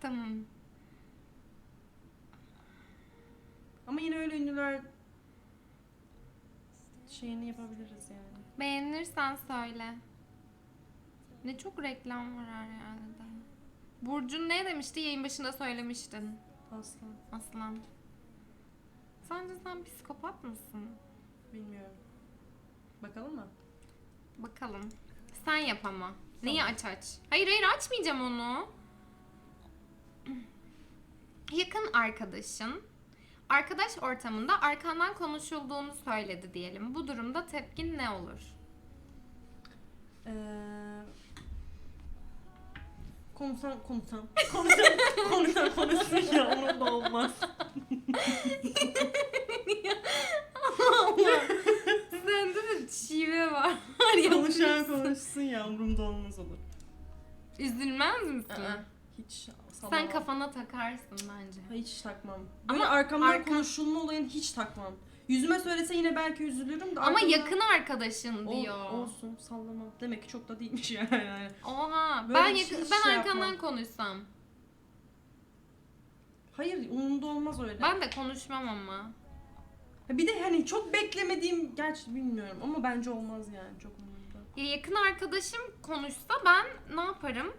Tamam. Ama yine öyle ünlüler şeyini yapabiliriz yani. Beğenirsen söyle. Ne çok reklam var her yerde. Burcun ne demişti? Yayın başında söylemiştin. Aslan Aslan. Sence sen psikopat mısın? bilmiyorum. Bakalım mı? Bakalım. Sen yap ama. Neyi aç aç? Hayır hayır açmayacağım onu. Yakın arkadaşın arkadaş ortamında arkandan konuşulduğunu söyledi diyelim. Bu durumda tepkin ne olur? Ee, konuşan konuşan konuşan konuşan konuşsun ya onun da olmaz. Sende de şive var. konuşan konuşsun ya umurumda olmaz olur. Üzülmez misin? Aa, hiç Sen sallamam. kafana takarsın bence. hiç takmam. Böyle Ama arkamdan arka- konuşulma olayını hiç takmam. Yüzüme söylese yine belki üzülürüm de Ama yakın arkadaşın Ol- diyor. olsun sallamam. Demek ki çok da değilmiş yani. Oha. Böyle ben hiç- yakın, ben şey arkandan yapmam. konuşsam. Hayır umurumda olmaz öyle. Ben de konuşmam ama. Bir de hani çok beklemediğim gerçi bilmiyorum ama bence olmaz yani çok umurumda. Ya yakın arkadaşım konuşsa ben ne yaparım?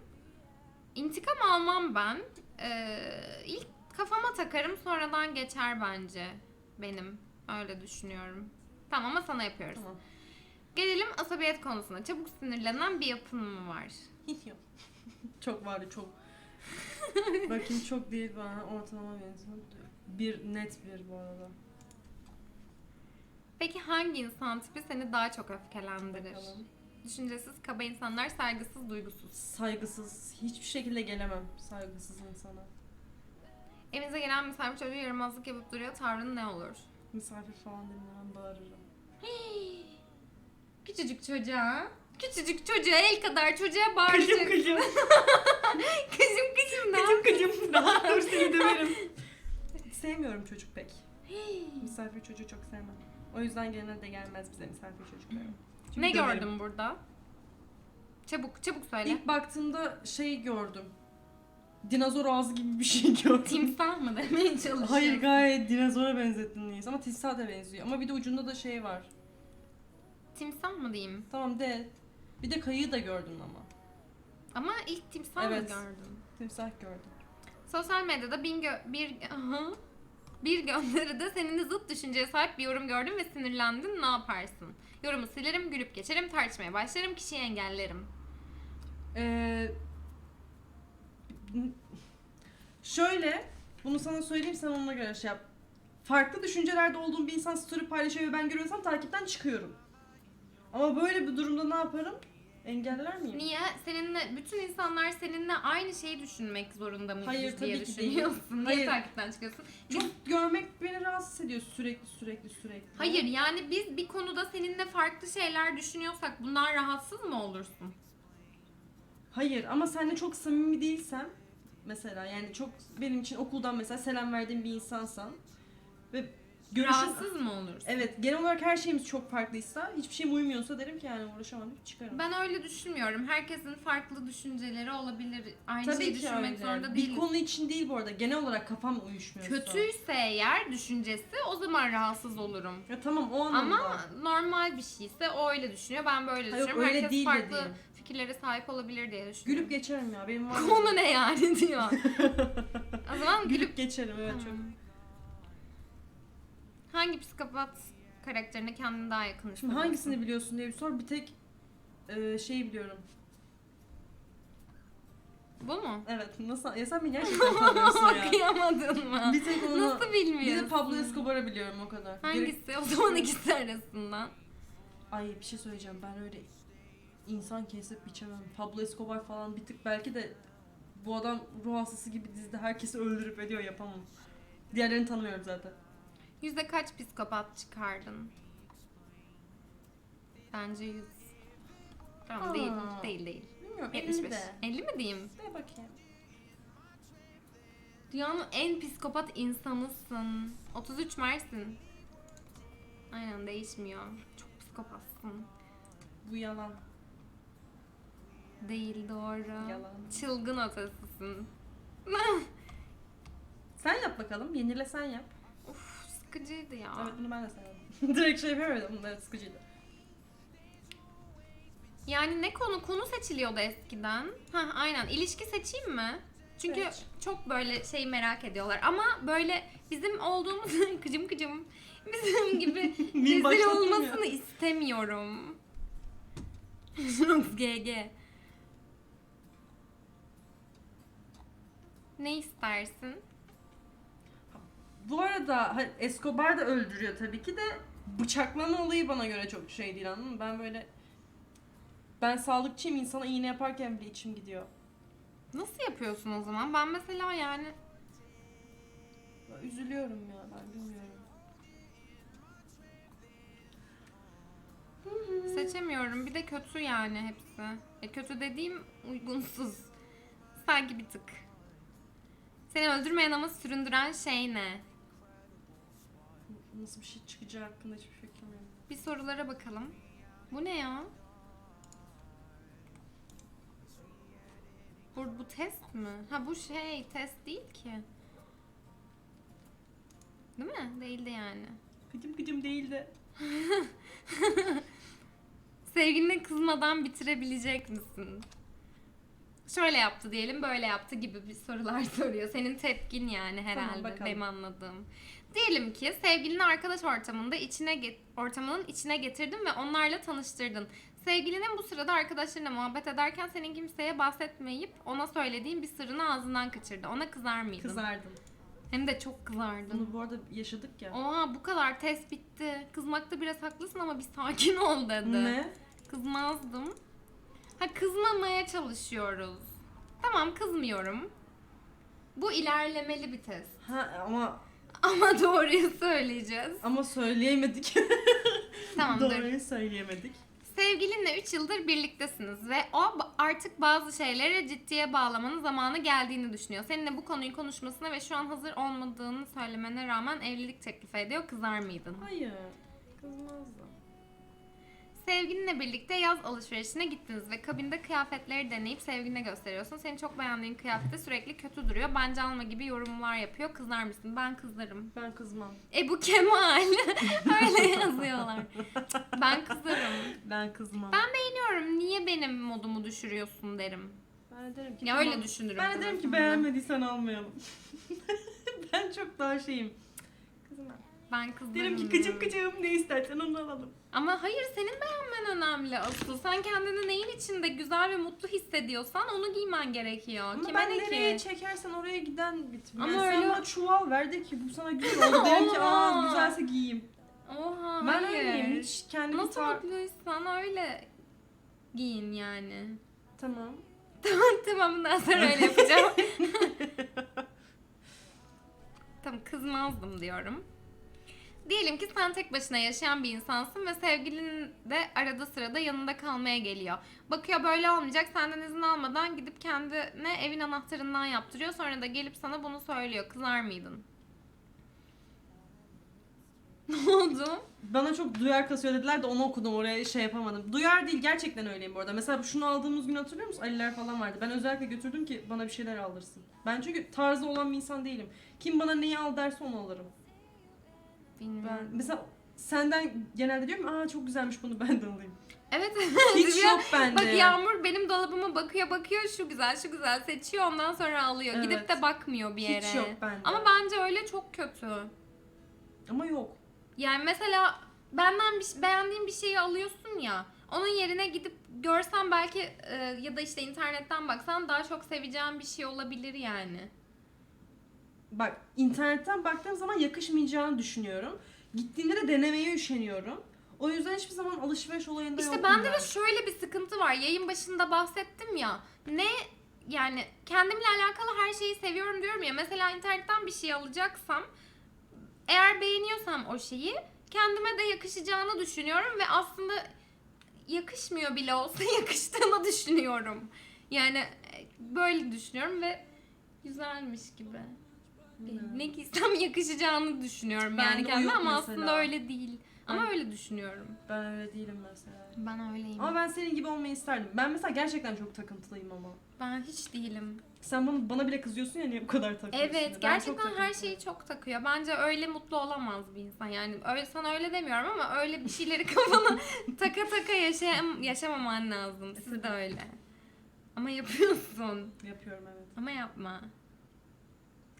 İntikam almam ben. Ee, ilk kafama takarım sonradan geçer bence benim. Öyle düşünüyorum. Tamam ama sana yapıyoruz. Tamam. Gelelim asabiyet konusuna. Çabuk sinirlenen bir yapın mı var? Yok. çok var ya, çok. Bakayım çok değil bana ortalama benziyor. Bir net bir bu arada. Peki hangi insan tipi seni daha çok öfkelendirir? Bakalım. Düşüncesiz, kaba insanlar, saygısız, duygusuz. Saygısız. Hiçbir şekilde gelemem saygısız insana. Evinize gelen misafir çocuğu yaramazlık yapıp duruyor. Tavrın ne olur? Misafir falan dinlemem bağırırım. Küçücük çocuğa. Küçücük çocuğa el kadar çocuğa bağıracak. kıcım. kızım kızım ne kıcım kıcım. Daha dur seni döverim. Sevmiyorum çocuk pek. Misafir çocuğu çok sevmem. O yüzden genelde gelmez bize misafir çocuklar. Çünkü Ne döverim. gördün burada? Çabuk çabuk söyle. İlk baktığımda şey gördüm. Dinozor ağzı gibi bir şey gördüm. Timsah mı demeye çalışıyorsun? Hayır gayet dinozora benzettin neyse ama timsah da benziyor. Ama bir de ucunda da şey var. Timsah mı diyeyim? Tamam de. Bir de kayığı da gördüm ama. Ama ilk timsah Evet. mı gördün? Timsah gördüm. Sosyal medyada bin gö- bir bir gönderide senin zıt düşünceye sahip bir yorum gördüm ve sinirlendin. Ne yaparsın? Yorumu silerim, gülüp geçerim, tartışmaya başlarım, kişiyi engellerim. Ee, şöyle, bunu sana söyleyeyim sen ona göre şey yap. Farklı düşüncelerde olduğum bir insan story paylaşıyor ve ben görüyorsam takipten çıkıyorum. Ama böyle bir durumda ne yaparım? Engeller miyim? Niye? Seninle bütün insanlar seninle aynı şeyi düşünmek zorunda mıyız Hayır, diye tabii ki değil. düşünüyorsun. Niye Hayır. takipten çıkıyorsun? Çok görmek beni rahatsız ediyor sürekli sürekli sürekli. Hayır yani biz bir konuda seninle farklı şeyler düşünüyorsak bundan rahatsız mı olursun? Hayır ama seninle çok samimi değilsem mesela yani çok benim için okuldan mesela selam verdiğim bir insansan ve görüşün Rahatsız mı olursun? Evet genel olarak her şeyimiz çok farklıysa hiçbir şeyim uymuyorsa derim ki yani uğraşamam çıkarım. Ben öyle düşünmüyorum. Herkesin farklı düşünceleri olabilir. Aynı Tabii şeyi ki düşünmek öyle. zorunda Bir değiliz. konu için değil bu arada genel olarak kafam uyuşmuyorsa. Kötüyse eğer düşüncesi o zaman rahatsız olurum. Ya tamam o anlamda. Ama normal bir şeyse o öyle düşünüyor. Ben böyle Ha, yok, düşünüyorum. öyle Herkes değil farklı dediğim. fikirlere sahip olabilir diye düşünüyorum. Gülüp geçerim ya benim var. Konu ne yani diyor. o zaman Gülüp gülüp geçerim evet Tamam. Hangi psikopat karakterine kendini daha yakın Şimdi hissediyorsun? hangisini biliyorsun diye bir sor bir tek e, şeyi biliyorum. Bu mu? Evet nasıl ya sen beni gerçekten tanıyorsun ya. Okuyamadın mı? Bir tek onu Nasıl bilmiyorsun? bir de Pablo Escobar'ı biliyorum o kadar. Gerek- Hangisi? O zaman ikisi arasından. Ay bir şey söyleyeceğim ben öyle insan kesip biçemem. Pablo Escobar falan bir tık belki de bu adam ruh hastası gibi dizide herkesi öldürüp ediyor yapamam. Diğerlerini tanımıyorum zaten. Yüzde kaç psikopat çıkardın? Bence yüz. Tamam Aa. değil, değil, değil. Bilmiyorum 75. 50 de. 50 mi diyeyim? De bakayım. Dünyanın en psikopat insanısın. 33 Mersin. Aynen değişmiyor. Çok psikopatsın. Bu yalan. Değil doğru. Yalan. Çılgın ötesisin. Sen yap bakalım. Yenile sen yap. Sıkıcıydı ya. Evet bunu ben de sevmedim. Direkt şey yapamadım. Bunlar sıkıcıydı. Yani ne konu? Konu seçiliyordu eskiden. Ha aynen. İlişki seçeyim mi? Çünkü Seç. çok böyle şey merak ediyorlar. Ama böyle bizim olduğumuz kıcım kıcım bizim gibi rezil olmasını istemiyorum. GG. Ne istersin? Bu arada Escobar da öldürüyor tabii ki de bıçaklama olayı bana göre çok şey değil anladın mı? Ben böyle ben sağlıkçıyım insana iğne yaparken bile içim gidiyor. Nasıl yapıyorsun o zaman? Ben mesela yani üzülüyorum ya ben bilmiyorum. seçemiyorum. Bir de kötü yani hepsi. E, kötü dediğim uygunsuz. Sanki bir tık. Seni öldürmeyen ama süründüren şey ne? Nasıl bir şey çıkacağı hakkında hiçbir fikrim yok. Bir sorulara bakalım. Bu ne ya? Bu, bu test mi? Ha bu şey test değil ki. Değil mi? Değildi yani. Gıcım gıcım değil de. Sevgiline kızmadan bitirebilecek misin? Şöyle yaptı diyelim, böyle yaptı gibi bir sorular soruyor. Senin tepkin yani herhalde bakalım. benim anladığım. Diyelim ki sevgilini arkadaş ortamında içine ortamının içine getirdin ve onlarla tanıştırdın. Sevgilinin bu sırada arkadaşlarına muhabbet ederken senin kimseye bahsetmeyip ona söylediğin bir sırrını ağzından kaçırdı. Ona kızar mıydın? Kızardım. Hem de çok kızardın. Bunu bu arada yaşadık ya. Oha bu kadar test bitti. Kızmakta biraz haklısın ama bir sakin ol dedi. Ne? Kızmazdım. Ha kızmamaya çalışıyoruz. Tamam kızmıyorum. Bu ilerlemeli bir test. Ha ama Ama doğruyu söyleyeceğiz. ama söyleyemedik. Tamamdır. Doğruyu söyleyemedik. Sevgilinle 3 yıldır birliktesiniz ve o ba- artık bazı şeyleri ciddiye bağlamanın zamanı geldiğini düşünüyor. Seninle bu konuyu konuşmasına ve şu an hazır olmadığını söylemene rağmen evlilik teklif ediyor. Kızar mıydın? Hayır. Kızmazdım. Sevgilinle birlikte yaz alışverişine gittiniz ve kabinde kıyafetleri deneyip sevgiline gösteriyorsun. Senin çok beğendiğin kıyafette sürekli kötü duruyor. Bence alma gibi yorumlar yapıyor. Kızar mısın? Ben kızarım. Ben kızmam. Ebu Kemal. Öyle yazıyorlar. Ben kızarım. Ben kızmam. Ben beğeniyorum. Niye benim modumu düşürüyorsun derim. Ben de derim ki Ya tamam. öyle düşünürüm. Ben de derim ki beğenmediysen almayalım. ben çok daha şeyim. Kızmam. Ben kızarım. Derim ki kıcım kıcım ne istersen onu alalım. Ama hayır senin beğenmen önemli asıl. Sen kendini neyin içinde güzel ve mutlu hissediyorsan onu giymen gerekiyor. Ama Kime ben ne nereye ki? çekersen oraya giden bitmiyor. Ama Yani öyle- Sen bana çuval ver de ki bu sana güzel oldu. derim ki aa güzelse giyeyim. Oha Ben hayır. öyleyim. Hiç kendimi Nasıl tar- mutluysan öyle giyin yani. Tamam. tamam bundan sonra öyle yapacağım. tamam kızmazdım diyorum. Diyelim ki sen tek başına yaşayan bir insansın ve sevgilin de arada sırada yanında kalmaya geliyor. Bakıyor böyle olmayacak senden izin almadan gidip kendine evin anahtarından yaptırıyor. Sonra da gelip sana bunu söylüyor. Kızar mıydın? Ne oldu? Bana çok duyar kasıyor dediler de onu okudum oraya şey yapamadım. Duyar değil gerçekten öyleyim bu arada. Mesela şunu aldığımız gün hatırlıyor musun? Aliler falan vardı. Ben özellikle götürdüm ki bana bir şeyler aldırsın. Ben çünkü tarzı olan bir insan değilim. Kim bana neyi al derse onu alırım. Ben mesela senden genelde diyorum aa çok güzelmiş bunu ben de alayım. Evet. Hiç yok bende. Bak Yağmur benim dolabıma bakıyor bakıyor şu güzel şu güzel seçiyor ondan sonra alıyor. Gidip Evet. de bakmıyor bir yere. Hiç yok bende. Ama bence öyle çok kötü. Ama yok. Yani mesela benden bir, beğendiğin bir şeyi alıyorsun ya. Onun yerine gidip görsen belki e, ya da işte internetten baksan daha çok seveceğin bir şey olabilir yani. Bak internetten baktığım zaman yakışmayacağını düşünüyorum. Gittiğimde de denemeye üşeniyorum. O yüzden hiçbir zaman alışveriş olayında İşte yokum bende ben. de şöyle bir sıkıntı var. Yayın başında bahsettim ya. Ne yani kendimle alakalı her şeyi seviyorum diyorum ya. Mesela internetten bir şey alacaksam eğer beğeniyorsam o şeyi kendime de yakışacağını düşünüyorum ve aslında yakışmıyor bile olsa yakıştığını düşünüyorum. Yani e, böyle düşünüyorum ve güzelmiş gibi. Ne giysem yakışacağını düşünüyorum Bende yani kendime ama mesela. aslında öyle değil. Ama Ben- öyle düşünüyorum. Ben öyle değilim mesela. Ben öyleyim. Ama ben senin gibi olmayı isterdim. Ben mesela gerçekten çok takıntılıyım ama. Ben hiç değilim. Sen bana, bana bile kızıyorsun ya niye bu kadar takıyorsun? Evet Ben gerçekten her şeyi çok takıyor. Bence öyle mutlu olamaz bir insan. Yani öyle sana öyle demiyorum ama öyle bir şeyleri kafana taka taka yaşayam yaşamaman lazım. Siz de öyle. Ama yapıyorsun. Yapıyorum evet. Ama yapma.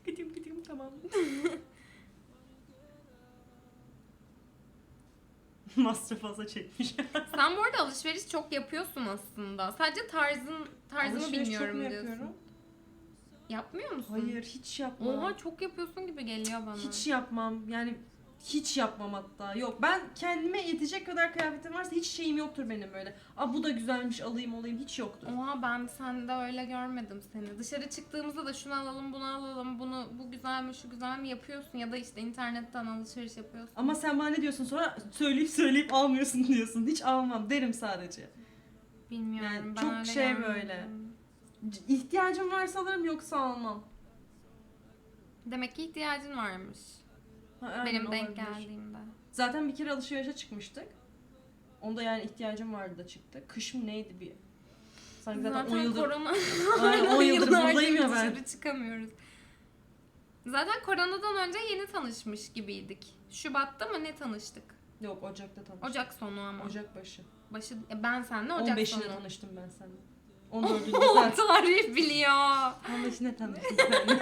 Gideyim tamam. Master fazla çekmiş. Sen bu arada alışveriş çok yapıyorsun aslında. Sadece tarzın tarzını Alışveriş bilmiyorum çok mu diyorsun. yapıyorum? Yapmıyor musun? Hayır hiç yapmam. Oha çok yapıyorsun gibi geliyor bana. Hiç yapmam. Yani hiç yapmam hatta. Yok ben kendime yetecek kadar kıyafetim varsa hiç şeyim yoktur benim böyle. Aa bu da güzelmiş alayım alayım hiç yoktur. Oha ben sende öyle görmedim seni. Dışarı çıktığımızda da şunu alalım, bunu alalım, bunu bu güzel mi, şu güzel mi yapıyorsun ya da işte internetten alışveriş yapıyorsun. Ama sen bana ne diyorsun sonra söyleyip söyleyip almıyorsun diyorsun. Hiç almam derim sadece. Bilmiyorum Yani ben çok öyle şey görmedim. böyle. İhtiyacım varsa alırım yoksa almam. Demek ki ihtiyacın varmış. Ha, aynen benim denk olabilir. geldiğimde. Zaten bir kere alışverişe çıkmıştık. Onda yani ihtiyacım vardı da çıktı. Kış mı neydi bir? Sanki zaten, Zaten 10 yıldır korona Aynen, 10 yıldır buradayım ya ben. Dışarı çıkamıyoruz. Zaten koronadan önce yeni tanışmış gibiydik. Şubat'ta mı ne tanıştık? Yok Ocak'ta tanıştık. Ocak sonu ama. Ocak başı. Başı e, ben seninle Ocak 15'inde sonu. tanıştım ben seninle. 14'ünde O sen. tarih biliyor. 15'inde tanıştık seninle.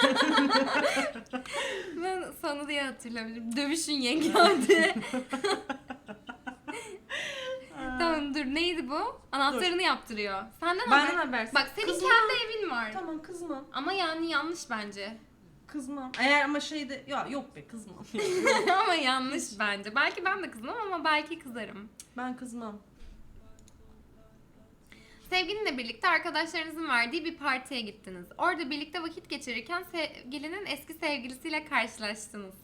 Ben sonu diye hatırlamıyorum. Dövüşün yengadi. tamam dur neydi bu? Anahtarını yaptırıyor. Senden Benden haber. Bak senin Kızma. kendi evin var. Tamam kızmam. Ama yani yanlış bence. Kızmam. Eğer ama şeyde ya yok be kızmam. ama yanlış bence. Belki ben de kızmam ama belki kızarım. ben kızmam. Sevgilinle birlikte arkadaşlarınızın verdiği bir partiye gittiniz. Orada birlikte vakit geçirirken sevgilinin eski sevgilisiyle karşılaştınız.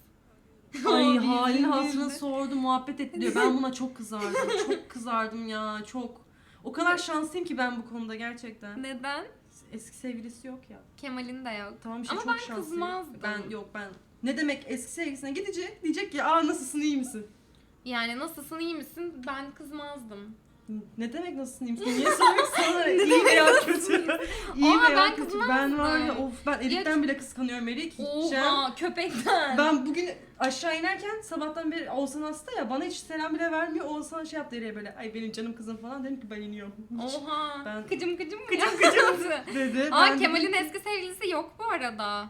Ay halin hatırını sordu muhabbet etti diyor. Ben buna çok kızardım. çok kızardım ya çok. O kadar şanslıyım ki ben bu konuda gerçekten. Neden? Eski sevgilisi yok ya. Kemal'in de yok. Tamam işte Ama çok ben şanslıyım. kızmazdım. Ben yok ben. Ne demek eski sevgilisine gidecek diyecek ki aa nasılsın iyi misin? Yani nasılsın iyi misin? Ben kızmazdım. Ne demek nasılsın iyi misin? Niye soruyorsun sana iyi veya kötü? İyi Aa, veya ben kötü. Ben var ya of ben Elif'ten bile kıskanıyorum Erik. Gideceğim. Oha köpekten. Ben bugün aşağı inerken sabahtan beri Oğuzhan hasta ya bana hiç selam bile vermiyor. Oğuzhan şey yaptı Erik'e böyle ay benim canım kızım falan dedim ki ben iniyorum. Hiç Oha. Ben- Kıcım kıcım mı Kıcım yaptı? dedi. Aa ben Kemal'in ki- eski sevgilisi yok bu arada.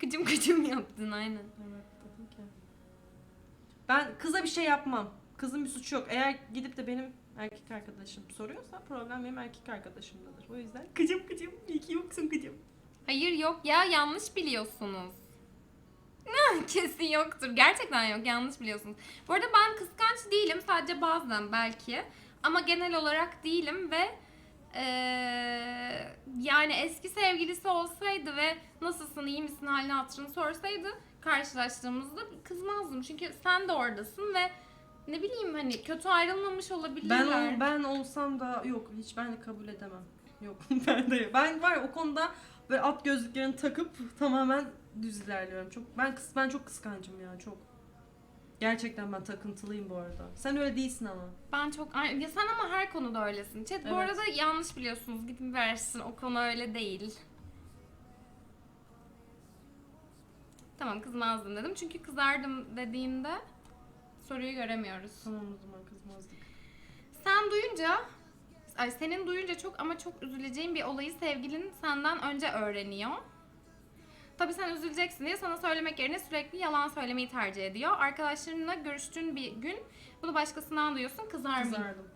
Kıcım kıcım yaptın aynen. Ben kıza bir şey yapmam. Kızın bir suçu yok. Eğer gidip de benim erkek arkadaşım soruyorsa problem benim erkek arkadaşımdadır. O yüzden kıcım kıcım iyi ki yoksun kıcım. Hayır yok ya yanlış biliyorsunuz. Kesin yoktur. Gerçekten yok yanlış biliyorsunuz. Bu arada ben kıskanç değilim sadece bazen belki. Ama genel olarak değilim ve eee, yani eski sevgilisi olsaydı ve nasılsın iyi misin halini hatırını sorsaydı karşılaştığımızda kızmazdım. Çünkü sen de oradasın ve ne bileyim hani kötü ayrılmamış olabilirler. Ben ol, ben olsam da yok hiç ben de kabul edemem. Yok ben de. Ben var ya o konuda böyle at gözlüklerini takıp tamamen düz ilerliyorum. Çok ben kıs ben çok kıskancım ya çok. Gerçekten ben takıntılıyım bu arada. Sen öyle değilsin ama. Ben çok Ay, ya sen ama her konuda öylesin. Chat bu Evet. arada yanlış biliyorsunuz. Gidin versin. O konu öyle değil. Tamam kızmazdım dedim. Çünkü kızardım dediğinde soruyu göremiyoruz. Tamam o zaman kızmazdık. Sen duyunca ay senin duyunca çok ama çok üzüleceğin bir olayı sevgilin senden önce öğreniyor. Tabii sen üzüleceksin diye sana söylemek yerine sürekli yalan söylemeyi tercih ediyor. Arkadaşlarınla görüştüğün bir gün bunu başkasından duyuyorsun kızar mıyım? Kızardım.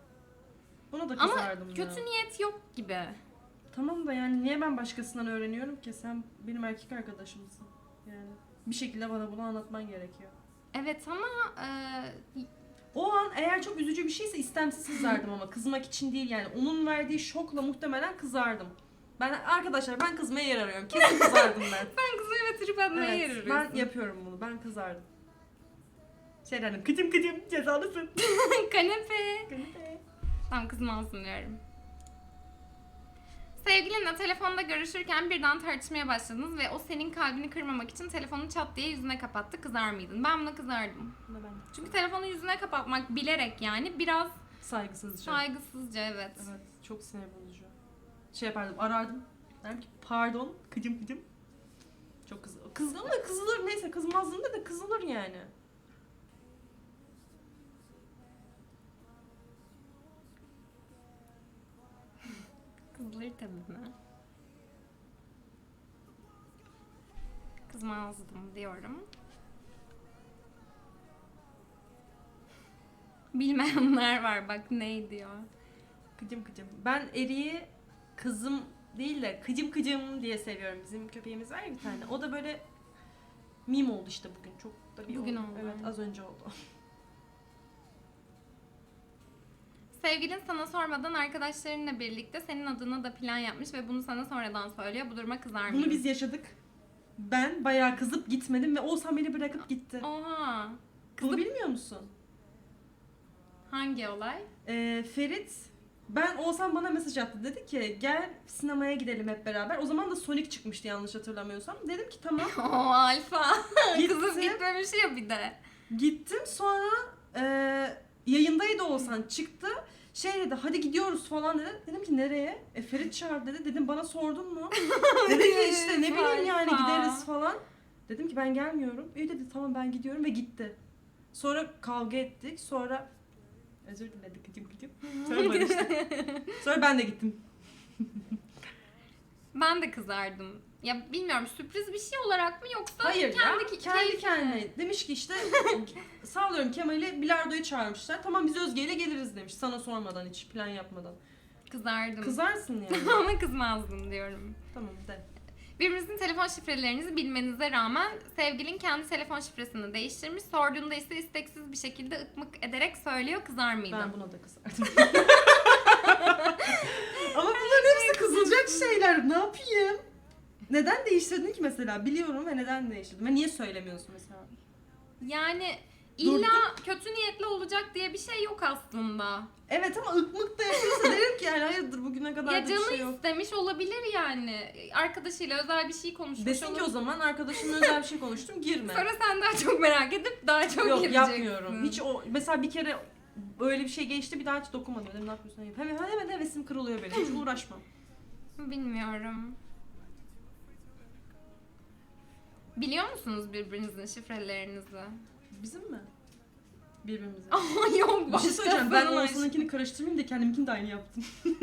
Buna da Ama kızardım ya. kötü niyet yok gibi. Tamam da yani niye ben başkasından öğreniyorum ki? Sen benim erkek arkadaşımsın. Yani bir şekilde bana bunu anlatman gerekiyor. Evet ama e, O an eğer çok üzücü bir şeyse istemsiz kızardım ama kızmak için değil yani. Onun verdiği şokla muhtemelen kızardım. Ben arkadaşlar ben kızmaya yer arıyorum. Kesin kızardım ben. ben kızı ve trip atmaya evet, yer ben yapıyorum bunu. Ben kızardım. Şey derdim kıcım kıcım cezalısın. Kanepe. Tamam kızmazsın diyorum. Sevgilinle telefonda görüşürken birden tartışmaya başladınız ve o senin kalbini kırmamak için telefonu çat diye yüzüne kapattı. Kızar mıydın? Ben buna kızardım. Buna ben Çünkü telefonu yüzüne kapatmak bilerek yani biraz Saygısızca. Saygısızca evet. Evet, çok sinir bozucu. Şey yapardım, arardım. Derdim ki pardon, kıcım kıcım. Çok kız Kızdım da kızılır neyse kızmazdım da da kızılır yani. Tabii mi? Kızmazdım diyorum. Bilmeyenler var bak ne diyor. Kıcım kıcım. Ben eriği kızım değil de kıcım kıcım diye seviyorum. Bizim köpeğimiz var ya bir tane. O da böyle mim oldu işte bugün. Çok da bir Bugün oldu. Evet az önce oldu. Sevgilin sana sormadan arkadaşlarınla birlikte senin adına da plan yapmış ve bunu sana sonradan söylüyor. Bu duruma kızar mıydın? Bunu biz yaşadık. Ben bayağı kızıp gitmedim ve Oğuzhan beni bırakıp gitti. Oha. Bunu Kızıp- bilmiyor musun? Hangi olay? Ee, Ferit ben Oğuzhan bana mesaj attı. Dedi ki gel sinemaya gidelim hep beraber. O zaman da Sonic çıkmıştı yanlış hatırlamıyorsam. Dedim ki tamam. O alfa. Gittim. gitmemiş ya bir de. Gittim sonra e, yayındaydı Oğuzhan çıktı. Şey dedi hadi gidiyoruz falan dedi. Dedim ki nereye? E Ferit çağırdı dedi. Dedim bana sordun mu? dedi ki işte ne bileyim yani gideriz falan. Dedim ki ben gelmiyorum. İyi dedi tamam ben gidiyorum ve gitti. Sonra kavga ettik. Sonra özür diledik gıcım gıcım. Sonra barıştık. Sonra ben de gittim. Ben de kızardım. Ya bilmiyorum sürpriz bir şey olarak mı yoksa Hayır kendi, ya ki- kendi keyfi kendine. Demiş ki işte sağlıyorum Kemal'i bilardoya çağırmışlar. Tamam biz Özge ile geliriz demiş. Sana sormadan hiç plan yapmadan. Kızardım. Kızarsın yani. Ama kızmazdım diyorum. tamam de. Birbirinizin telefon şifrelerinizi bilmenize rağmen sevgilin kendi telefon şifresini değiştirmiş. Sorduğunda ise isteksiz bir şekilde ıkmık ederek söylüyor. Kızar mıydın? Ben buna da kızardım. Ama bunların hepsi kızılacak şeyler. Ne yapayım? Neden değiştirdin ki mesela? Biliyorum ve neden değiştirdin? Ve niye söylemiyorsun mesela? Yani illa kötü niyetli olacak diye bir şey yok aslında. Evet ama ıkmık da yapıyorsa derim ki yani hayırdır bugüne kadar ya da bir canı şey yok. istemiş olabilir yani. Arkadaşıyla özel bir şey konuşmuş Desin ki o olabilir. zaman arkadaşımla özel bir şey konuştum girme. Sonra sen daha çok merak edip daha çok Yok gireceksin. yapmıyorum. Hiç o mesela bir kere öyle bir şey geçti bir daha hiç dokunmadım. Dedim ne yapıyorsun? Yap. Hemen hemen hevesim kırılıyor benim. Hiç uğraşmam. Bilmiyorum. Biliyor musunuz birbirinizin şifrelerinizi? Bizim mi? Birbirimize. Yok bir şey söyleyeceğim. Ben başkasının Oğuzhan'ınkini karıştırmayayım da kendiminkini de aynı yaptım.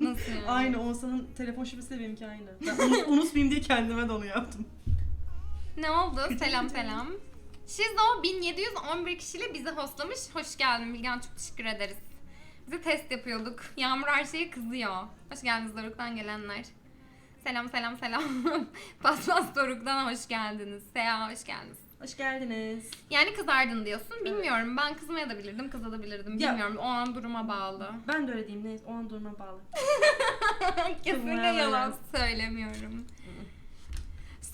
Nasıl yani? Aynı Oğuzhan'ın telefon şifresi de benimki aynı. Ben unut, unutmayayım diye kendime de onu yaptım. Ne oldu? Selam selam. Şizo 1711 kişiyle bizi hostlamış. Hoş geldin Bilgen çok teşekkür ederiz. Bize test yapıyorduk. Yağmur her şeye kızıyor. Hoş geldiniz Doruk'tan gelenler. Selam selam selam. Paspas Doruk'tan hoş geldiniz. Seha hoş geldiniz. Hoş geldiniz. Yani kızardın diyorsun. Bilmiyorum. Ben kızmaya da bilirdim, kızabilirdim. Ya- Bilmiyorum. O an duruma bağlı. Ben de öyle diyeyim. Neyse o an duruma bağlı. Kesinlikle Kızmaya yalan söylemiyorum.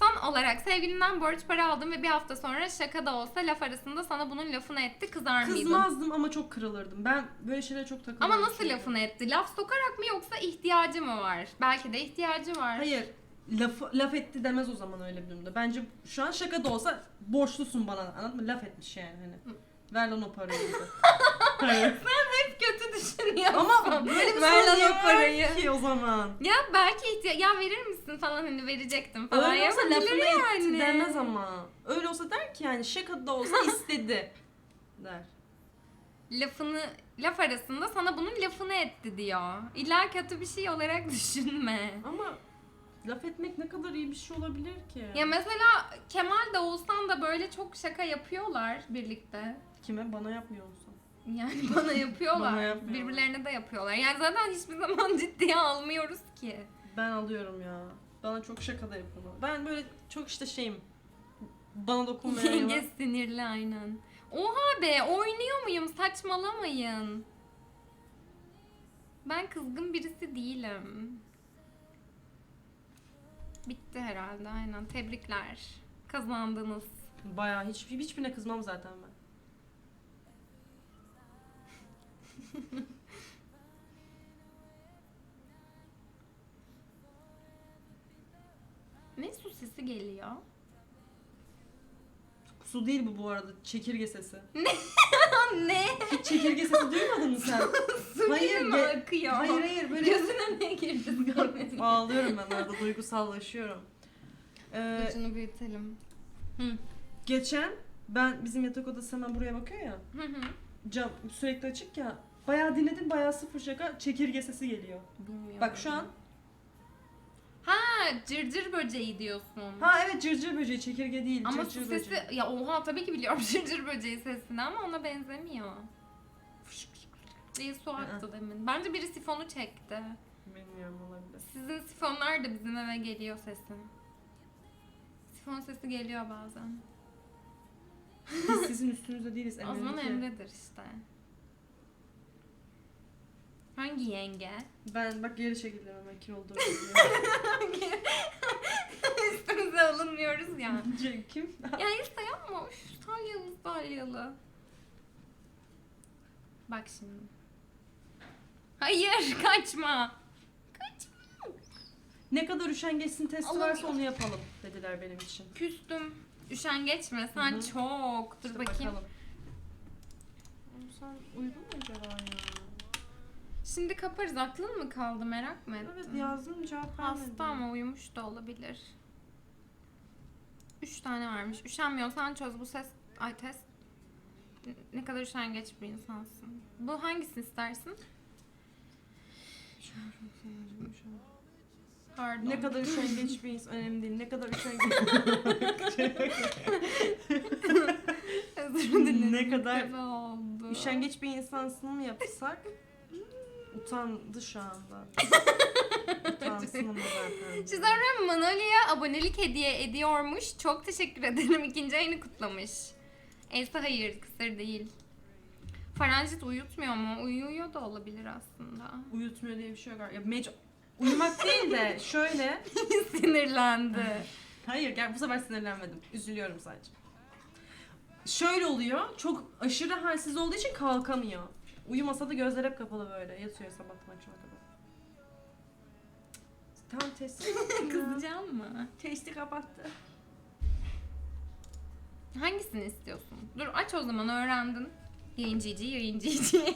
Son olarak sevgilinden borç para aldım ve bir hafta sonra şaka da olsa laf arasında sana bunun lafını etti kızar mıydın? Kızmazdım ama çok kırılırdım. Ben böyle şeylere çok takılıyorum. Ama nasıl lafını etti? Laf sokarak mı yoksa ihtiyacı mı var? Belki de ihtiyacı var. Hayır. Laf, laf etti demez o zaman öyle bir durumda. Bence şu an şaka da olsa borçlusun bana. Anladın mı? Laf etmiş yani hani. Ver lan o parayı bize. Hep kötü düşünüyorsun. Ama böyle bir Ver lan sorun o parayı. yok ki o zaman. Ya belki ihtiya- ya verir misin falan hani verecektim falan. Öyle olsa Yapabilir lafını yani. etti demez ama. Öyle olsa der ki yani şaka da olsa istedi der. lafını laf arasında sana bunun lafını etti diyor. İlla kötü bir şey olarak düşünme. Ama laf etmek ne kadar iyi bir şey olabilir ki? Ya mesela Kemal de Oğuzhan da böyle çok şaka yapıyorlar birlikte. Kime? Bana yapmıyor musun? Yani bana yapıyorlar. Bana yapmıyorlar. Birbirlerine de yapıyorlar. Yani zaten hiçbir zaman ciddiye almıyoruz ki. Ben alıyorum ya. Bana çok şaka da yapıyorlar. Ben böyle çok işte şeyim. Bana dokunmayan Yenge sinirli aynen. Oha be oynuyor muyum? Saçmalamayın. Ben kızgın birisi değilim. Bitti herhalde aynen. Tebrikler. Kazandınız. Bayağı hiç, hiçbirine kızmam zaten ben. Ne su sesi geliyor? Su değil bu bu arada. Çekirge sesi. ne? Hiç çekirge sesi duymadın mı sen? Su Hayır, gibi mi ge- akıyor? Hayır hayır böyle Gözüne ne girdi senin? ağlıyorum ben arada duygusallaşıyorum. Ee, Ucunu büyütelim. geçen ben bizim yatak odası hemen buraya bakıyor ya. Hı hı. Cam sürekli açık ya. Bayağı dinledim bayağı sıfır şaka çekirge sesi geliyor. Bilmiyorum. Bak şu an Ha cırcır böceği diyorsun. ha evet cırcır böceği çekirge değil ama cırcır sesi böceği. ya oha tabii ki biliyorum cırcır böceği sesini ama ona benzemiyor. diye su aktı demin. Bence biri sifonu çekti. Bilmiyorum olabilir. Sizin sifonlar da bizim eve geliyor sesi. Sifon sesi geliyor bazen. Biz sizin üstünüzde değiliz O zaman. Emre'dir işte. Hangi yenge? Ben bak geri çekildim hemen kim olduğunu Üstümüze alınmıyoruz ya. kim? ya işte yapma. Üf, salyalı salyalı. Bak şimdi. Hayır kaçma. Ne kadar üşengeçsin testi Allah'ım. varsa onu yapalım dediler benim için. Küstüm. Üşengeç mi? Sen Hı hı. çok. Dur İşte bakayım. bakalım. Sen uyudun mu acaba ya? Şimdi kaparız. Aklın mı kaldı merak mı ettin? Evet yazdım cevap vermedin. Hasta ama uyumuş da olabilir. Üç tane varmış. Üşenmiyorsan çöz bu ses... Ay test. Ne kadar üşengeç bir insansın. Bu hangisini istersin? Pardon. Ne kadar üşengeç bir insan önemli değil. Ne kadar üşengeç. Özür dilerim. Ne kadar oldu. üşengeç bir insansın mı yapsak? Utandı şu anda. Utansın ama zaten. Çizerim Manoli'ye abonelik hediye ediyormuş. Çok teşekkür ederim. İkinci ayını kutlamış. Elsa hayır kısır değil. Farancit uyutmuyor mu? Uyuyor da olabilir aslında. Uyutmuyor diye bir şey yok. Ya mec Uyumak değil de şöyle. Sinirlendi. Hayır gel bu sefer sinirlenmedim. Üzülüyorum sadece. Şöyle oluyor. Çok aşırı halsiz olduğu için kalkamıyor. Uyumasa da gözler hep kapalı böyle. Yatıyor sabahtan akşama kadar. Tam testi. Kızacağım mı? Testi kapattı. Hangisini istiyorsun? Dur aç o zaman öğrendin. Yayıncıcı yayıncıcı.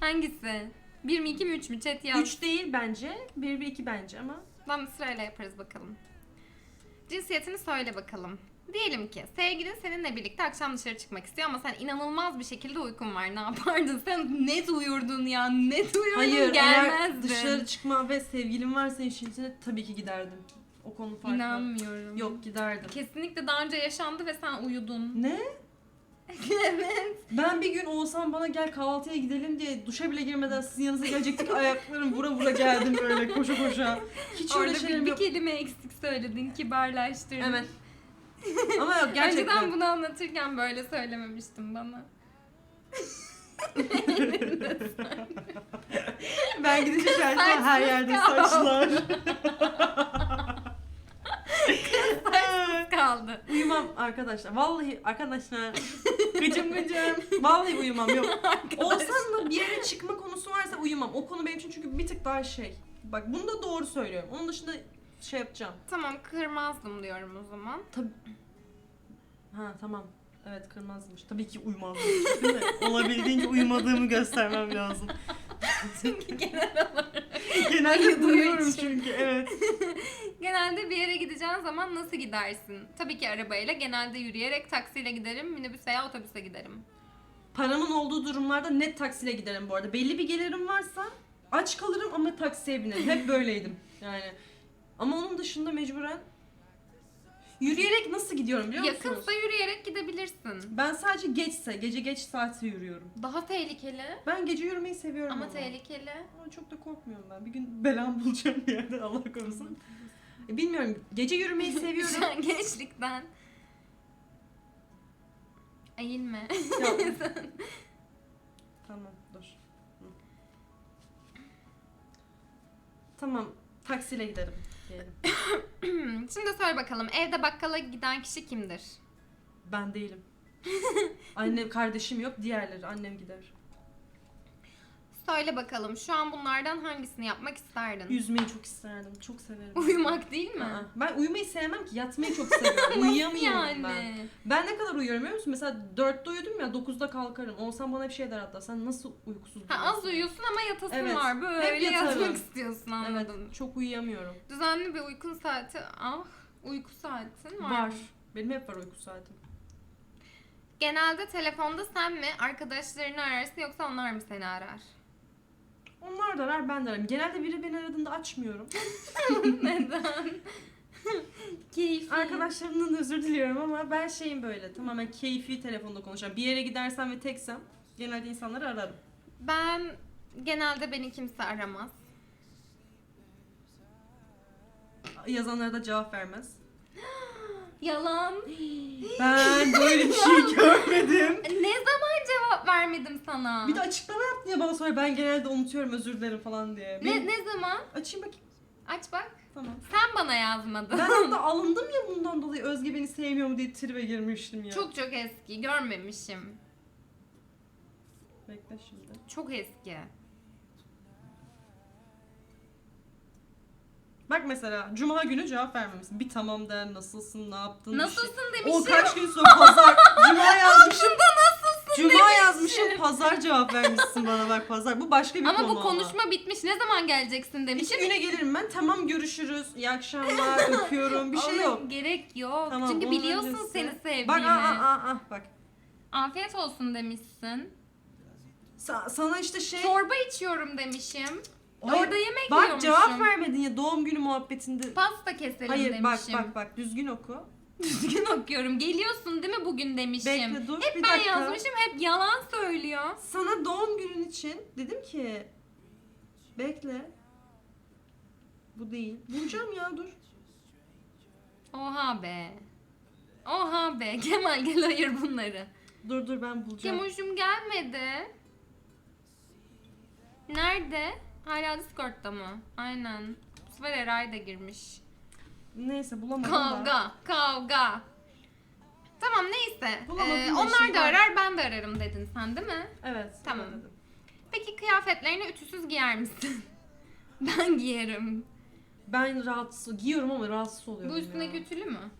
Hangisi? 1 mi 2 mi 3 mü? Chat yaz. 3 değil bence. 1 bir 2 bence ama. Tamam sırayla yaparız bakalım. Cinsiyetini söyle bakalım. Diyelim ki sevgilin seninle birlikte akşam dışarı çıkmak istiyor ama sen inanılmaz bir şekilde uykun var. Ne yapardın? Sen net uyurdun ya. Net uyurdun Hayır gelmezdin. eğer dışarı çıkma ve sevgilim varsa işin içine tabii ki giderdim. O konu farklı. İnanmıyorum. Yok giderdim. Kesinlikle daha önce yaşandı ve sen uyudun. Ne? evet. Ben bir gün Oğuzhan bana gel kahvaltıya gidelim diye duşa bile girmeden sizin yanınıza gelecektik ayaklarım vura vura geldim böyle koşa koşa. Hiç öyle Orada bir, bir yok. kelime eksik söyledin, kibarlaştırdın. Evet. Ama yok gerçekten. Önceden bunu anlatırken böyle söylememiştin bana. Ben gidince şarkı Saçsız her yerde saçlar. Kaldı. uyumam arkadaşlar. Vallahi arkadaşlar. Gıcım gıcım. Vallahi uyumam yok. Oğuzhan'la bir yere çıkma konusu varsa uyumam. O konu benim için çünkü bir tık daha şey. Bak bunu da doğru söylüyorum. Onun dışında şey yapacağım. Tamam kırmazdım diyorum o zaman. Ha tamam. Evet kırmazmış. Tabii ki uyumazdım. Değil mi? Olabildiğince uyumadığımı göstermem lazım. Çünkü genel olarak. Genelde Uyuduğu uyuyorum için. çünkü evet. Genelde bir yere gideceğin zaman nasıl gidersin? Tabii ki arabayla, genelde yürüyerek, taksiyle giderim, minibüs veya otobüse giderim. Paramın olduğu durumlarda net taksiyle giderim bu arada. Belli bir gelirim varsa aç kalırım ama taksiye binerim. Hep böyleydim yani. Ama onun dışında mecburen yürüyerek nasıl gidiyorum biliyor musunuz? Yakınsa yürüyerek gidebilirsin. Ben sadece geçse, gece geç saati yürüyorum. Daha tehlikeli Ben gece yürümeyi seviyorum ama tehlikeli. Ama çok da korkmuyorum ben. Bir gün belam bulacağım bir yerde Allah korusun. E, bilmiyorum. Gece yürümeyi seviyorum. Sen gençlikten. Eğilme. Ya- tamam dur. Hı. Tamam. Taksiyle giderim diyelim. Şimdi söyle bakalım evde bakkala giden kişi kimdir? Ben değilim. Annem, kardeşim yok. Diğerleri. Annem gider. Söyle bakalım şu an bunlardan hangisini yapmak isterdin? Yüzmeyi çok isterdim. Çok severim. Uyumak değil mi? Aa, Ben uyumayı sevmem ki. Yatmayı çok seviyorum. Uyuyamıyorum yani. ben. Ben ne kadar uyuyorum biliyor musun? Mesela 4'te uyudum ya 9'da kalkarım. Olsam bana bir şey der hatta. Sen nasıl uykusuz Ha, az uyuyorsun ama yatasın Evet. var. Hep Böyle yatarım. yatmak istiyorsun anladım. Evet, çok uyuyamıyorum. Düzenli bir uykun saati. Ah uyku saatin var. Var. mı? Benim hep var uyku saatim. Genelde telefonda sen mi arkadaşlarını ararsın yoksa onlar mı seni arar? Onlar da arar ben de ararım. Genelde biri beni aradığında açmıyorum. Neden? Keyifli. Arkadaşlarımdan özür diliyorum ama ben şeyim böyle tamamen keyfi telefonda konuşan. Bir yere gidersem ve teksem genelde insanları ararım. Ben genelde beni kimse aramaz. Yazanlara da cevap vermez. Yalan. Ben böyle bir şey görmedim. Ne zaman cevap vermedim sana? Bir de açıklama yaptın ya bana sonra ben genelde unutuyorum özür dilerim falan diye. Benim- Ne, ne zaman? Açayım bakayım. Aç bak. Tamam. Sen bana yazmadın. Ben hatta alındım ya bundan dolayı Özge beni sevmiyor mu diye tribe girmiştim ya. Çok çok eski. Görmemişim. Bekle şimdi. Çok eski. Bak mesela cuma günü cevap vermemişsin. Bir tamam der nasılsın ne yaptın bir şey. Nasılsın demişim. O kaç gün sonra pazar. Cuma yazmışım. Cuma yazmışım pazar cevap vermişsin bana bak pazar. Bu başka bir Ama konu bu konuşma bitmiş. Ne zaman geleceksin İki demişim. güne gelirim ben. Tamam görüşürüz. İyi akşamlar. öpüyorum. Bir şey Ama yok. Gerek yok. Tamam, Çünkü biliyorsun öncesi- seni sevdiğimi. Bak aa aa aa bak. Afiyet olsun demişsin. Sa- sana işte şey. Çorba içiyorum demişim. Orada yemek Bak yiyormuşum. cevap vermedin ya doğum günü muhabbetinde. Pasta keselim Hayır bak demişim. bak bak düzgün oku. Düzgün okuyorum. Geliyorsun değil mi bugün demişim. Bekle dur hep bir ben dakika. yazmışım hep yalan söylüyor. Sana doğum günün için dedim ki bekle. Bu değil. Bulacağım ya dur. Oha be. Oha be. Kemal gel ayır bunları. Dur dur ben bulacağım. Kemoş'um gelmedi. Nerede? Hala Discord'da mı? Aynen. Bu sefer Eray da girmiş. Neyse bulamadım da. Kavga, kavga. Tamam neyse. Bulamadım Ee, da onlar da arar ben de ararım dedin sen değil mi? Evet. Tamam. dedim. Peki kıyafetlerini ütüsüz giyer misin? ben giyerim. Ben rahatsız giyiyorum ama rahatsız oluyorum Bu üstündeki ya. ütülü mü?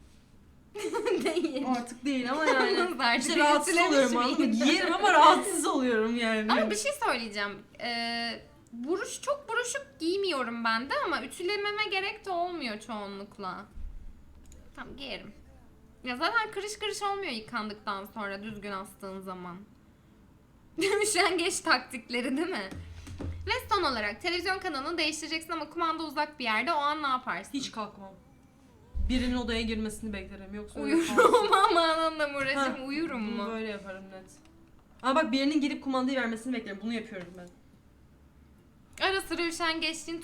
Değil. Artık değil ama yani. Nazar işte rahatsız oluyorum anladın mı? Giyerim ama rahatsız oluyorum yani. Ama bir şey söyleyeceğim. Ee, buruş çok buruşuk giymiyorum ben de ama ütülememe gerek de olmuyor çoğunlukla. Tamam giyerim. Ya zaten kırış kırış olmuyor yıkandıktan sonra düzgün astığın zaman. Üşengeç taktikleri değil mi? Ve son olarak televizyon kanalını değiştireceksin ama kumanda uzak bir yerde o an ne yaparsın? Hiç kalkmam. Birinin odaya girmesini beklerim. Yoksa. Uyurum ama uğraşayım Heh, uyurum mu? böyle yaparım net. Ama bak birinin girip kumandayı vermesini beklerim. Bunu yapıyorum ben. Ara sıra üşengeçliğin